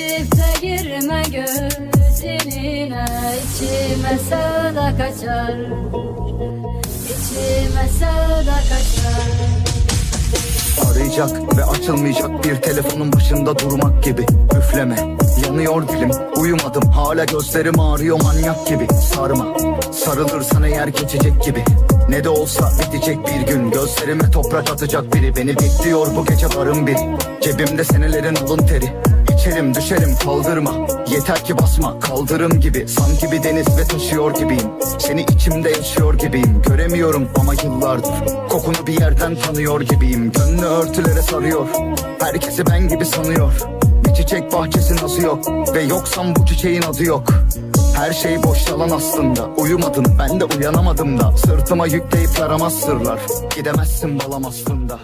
çifte girme gözününe İçime sevda kaçar. İçime sevda kaçar. Arayacak ve açılmayacak bir telefonun başında durmak gibi. Üfleme, yanıyor dilim Uyumadım. Hala gözlerim ağrıyor manyak gibi. Sarma, sarılırsan eğer geçecek gibi. Ne de olsa bitecek bir gün. Gözlerime toprak atacak biri. Beni bekliyor bu gece varım bir Cebimde senelerin alın teri İçerim düşerim kaldırma. Yeter ki basma kaldırım gibi. Sanki bir deniz ve taşıyor gibiyim. Seni içimde yaşıyor gibiyim. Göremiyorum ama yıllardır. Kokunu bir yerden tanıyor gibiyim. Gönlü örtülere sarıyor. Herkesi ben gibi sanıyor. Bir çiçek bahçesi nasıl yok? Ve yoksam bu çiçeğin adı yok. Her şey boş yalan aslında. Uyumadın ben de uyanamadım da. Sırtıma yükleyip yaramaz sırlar. Gidemezsin balam aslında